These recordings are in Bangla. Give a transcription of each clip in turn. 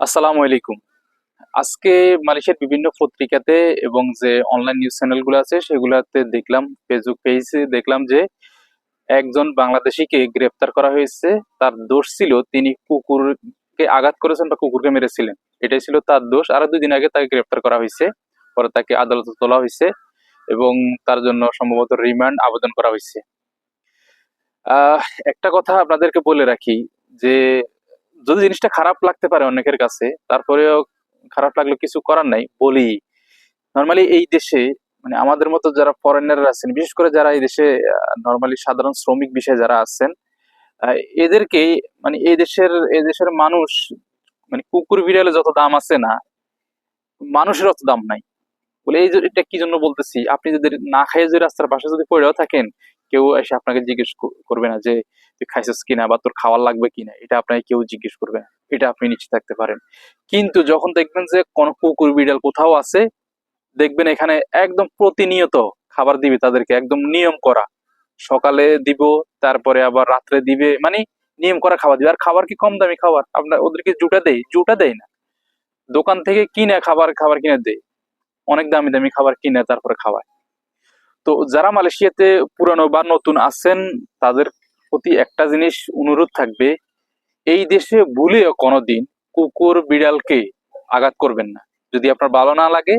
আসসালামু আলাইকুম। আজকে মালয়েশিয়ার বিভিন্ন পত্রিকাতে এবং যে অনলাইন নিউজ চ্যানেলগুলো আছে, সেগুলোতে দেখলাম ফেসবুক পেজে দেখলাম যে একজন বাংলাদেশিকে গ্রেপ্তার করা হয়েছে। তার দোষ ছিল, তিনি কুকুরকে আঘাত করেছেন বা কুকুরকে মেরেছিলেন। এটাই ছিল তার দোষ। আরও দুই দিন আগে তাকে গ্রেপ্তার করা হয়েছে। পরে তাকে আদালতে তোলা হয়েছে এবং তার জন্য সম্ভবত রিমান্ড আবেদন করা হয়েছে। একটা কথা আপনাদেরকে বলে রাখি যে যদি জিনিসটা খারাপ লাগতে পারে অনেকের কাছে, তারপরেও খারাপ লাগলে কিছু করার নাই, বলি। নর্মালি এই দেশে মানে আমাদের মতো যারা ফরেনার আছেন, বিশেষ করে যারা এই দেশে নর্মালি সাধারণ শ্রমিক বিষয়ে যারা আছেন এদেরকে মানে এই দেশের এই দেশের মানুষ মানে কুকুর বিড়ালে যত দাম আছে না, মানুষের অত দাম নাই। বলে এই এটা কি জন্য বলতেছি? আপনি যদি না খাইয়ে যদি রাস্তার পাশে যদি পড়েও থাকেন কেউ এসে আপনাকে জিজ্ঞেস করবে না যে, তুই খাইছিস কিনা বা তোর খাওয়ার লাগবে কিনা? এটা আপনাকে কেউ জিজ্ঞেস করবে না। এটা আপনি নিশ্চিত থাকতে পারেন। কিন্তু যখন দেখবেন যে কোনো কুকুর বিড়াল কোথাও আছে, দেখবেন এখানে একদম প্রতিনিয়ত খাবার দিবে তাদেরকে, একদম নিয়ম করা। সকালে দিব, তারপরে আবার রাত্রে দিবে মানে নিয়ম করা খাবার দিবে। আর খাবার কি কম দামি খাবার? আপনার ওদেরকে জুটা দেয় জুটা দেয় না। দোকান থেকে কিনে খাবার খাবার কিনে দেয়। অনেক দামি দামি খাবার কিনে তারপরে খাওয়ায়। তো যারা মালয়েশিয়াতে পুরানো বা নতুন আছেন, তাদের প্রতি একটা জিনিস অনুরোধ থাকবে, এই দেশে ভুলেও কোনোদিন কুকুর, বিড়ালকে আঘাত করবেন না। যদি আপনার ভালো না লাগে,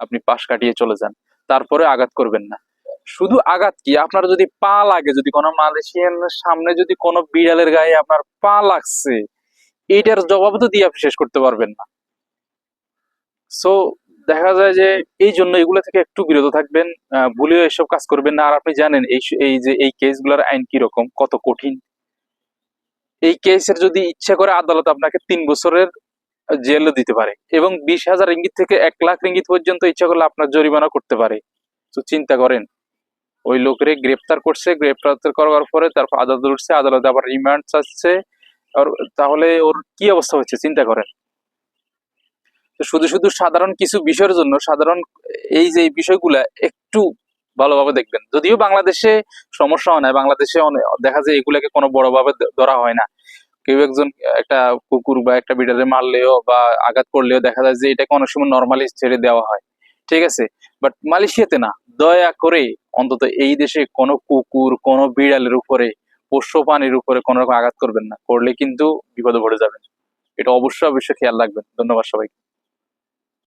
আপনি পাশ কাটিয়ে চলে যান। তারপরে আঘাত করবেন না। শুধু আঘাত কি? আপনার যদি পা লাগে, যদি কোনো মালয়েশিয়ান সামনে যদি কোনো বিড়ালের গায়ে আপনার পা লাগছে, এইটার জবাব তো দিয়ে আপনি শেষ করতে পারবেন না। সো দেখা যায় যে এই জন্য এগুলো থেকে একটু বিরত থাকবেন ভুলেও এসব কাজ করবেন না। আর আপনি জানেন, এই এই যে এই কেসগুলোর আইন কি রকম? কত কঠিন? এই কেসের যদি ইচ্ছা করে আদালত আপনাকে তিন বছরের জেলও দিতে পারে এবং বিশ হাজার ইঙ্গিত থেকে এক লাখ ইঙ্গিত পর্যন্ত ইচ্ছা করলে আপনার জরিমানা করতে পারে। তো চিন্তা করেন, ওই লোকের গ্রেপ্তার করছে, গ্রেপ্তার করার পরে তারপর আদালত উঠছে, আদালতে আবার রিমান্ড চাচ্ছে। আর তাহলে ওর কি অবস্থা হচ্ছে? চিন্তা করেন। শুধু শুধু সাধারণ কিছু বিষয়ের জন্য সাধারণ এই যে বিষয়গুলা একটু ভালোভাবে দেখবেন। যদিও বাংলাদেশে সমস্যা হয় বাংলাদেশে দেখা যায় এগুলাকে কোনো বড়ভাবে ধরা হয় না। কেউ একজন একটা কুকুর বা একটা বিড়ালে মারলেও বা আঘাত করলেও দেখা যায় যে এটাকে অনেক সময় নর্মালি ছেড়ে দেওয়া হয়। ঠিক আছে? বাট মালয়েশিয়াতে না, দয়া করে অন্তত এই দেশে কোনো কুকুর, কোনো বিড়ালের উপরে, পোষ্য প্রাণীর উপরে কোনো রকম আঘাত করবেন না। করলে কিন্তু বিপদে পড়ে যাবেন। এটা অবশ্যই অবশ্যই খেয়াল রাখবেন। ধন্যবাদ সবাইকে।